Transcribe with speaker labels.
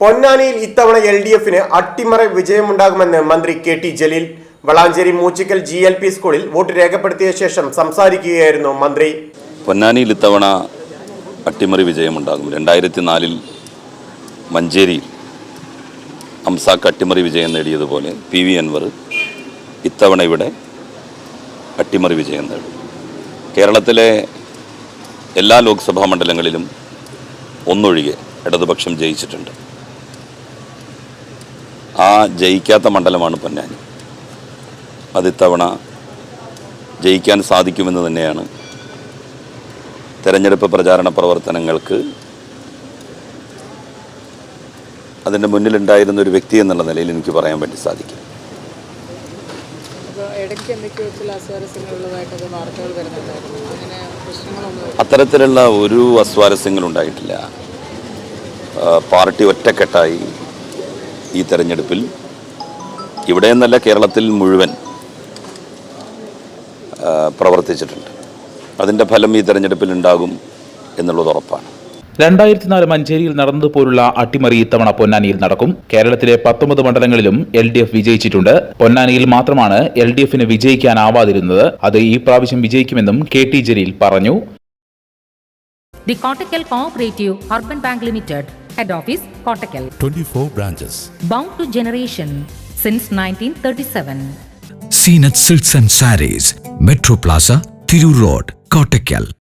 Speaker 1: പൊന്നാനിയിൽ ഇത്തവണ L D എഫിന് അട്ടിമറി വിജയമുണ്ടാകുമെന്ന് മന്ത്രി K T Jaleel. Valanchery Moochikkal G L P സ്കൂളിൽ വോട്ട് രേഖപ്പെടുത്തിയ ശേഷം സംസാരിക്കുകയായിരുന്നു മന്ത്രി.
Speaker 2: പൊന്നാനിയിൽ ഇത്തവണ അട്ടിമറി വിജയമുണ്ടാകും. രണ്ടായിരത്തി നാലിൽ മഞ്ചേരിയിൽ അംസാക്ക് അട്ടിമറി വിജയം നേടിയതുപോലെ പി വി അൻവർ ഇത്തവണ ഇവിടെ അട്ടിമറി വിജയം നേടും. കേരളത്തിലെ എല്ലാ ലോക്സഭാ മണ്ഡലങ്ങളിലും ഒന്നൊഴികെ ഇടതുപക്ഷം ജയിച്ചിട്ടുണ്ട്. ആ ജയിക്കാത്ത മണ്ഡലമാണ് പൊന്നാനി. അത് ഇത്തവണ ജയിക്കാൻ സാധിക്കുമെന്ന് തന്നെയാണ് തെരഞ്ഞെടുപ്പ് പ്രചാരണ പ്രവർത്തനങ്ങൾക്ക് അതിന്റെ മുന്നിലുണ്ടായിരുന്ന ഒരു വ്യക്തി എന്നുള്ള നിലയിൽ എനിക്ക് പറയാൻ വേണ്ടി സാധിക്കും. അത്തരത്തിലുള്ള ഒരു അസ്വാരസ്യങ്ങളും ഉണ്ടായിട്ടില്ല പാർട്ടി ഒറ്റക്കെട്ടായി ഈ തെരഞ്ഞെടുപ്പിൽ ഇവിടെ എന്നല്ല കേരളത്തിൽ മുഴുവൻ പ്രവർത്തിച്ചിട്ടുണ്ട്. അതിന്റെ ഫലം ഈ തെരഞ്ഞെടുപ്പിൽ ഉണ്ടാകും എന്നുള്ളത് ഉറപ്പാണ്.
Speaker 3: രണ്ടായിരത്തി നാല് മഞ്ചേരിയിൽ നടന്നതുപോലുള്ള അട്ടിമറി ഇത്തവണ പൊന്നാനിയിൽ നടക്കും. കേരളത്തിലെ പത്തൊമ്പത് മണ്ഡലങ്ങളിലും എൽ ഡി എഫ് വിജയിച്ചിട്ടുണ്ട്. പൊന്നാനിയിൽ മാത്രമാണ് എൽ ഡി എഫിന് വിജയിക്കാനാവാതിരുന്നത്. അത് ഈ പ്രാവശ്യം വിജയിക്കുമെന്നും കെ ടി ജലീൽ പറഞ്ഞു.
Speaker 4: The Kottakkal Cooperative urban bank Limited, Head office, Kottakal.
Speaker 5: 24 branches.
Speaker 4: Bound to generation since 1937.
Speaker 6: Seenat silts and Saris, Metro Plaza, Thiru Road, Kottakal.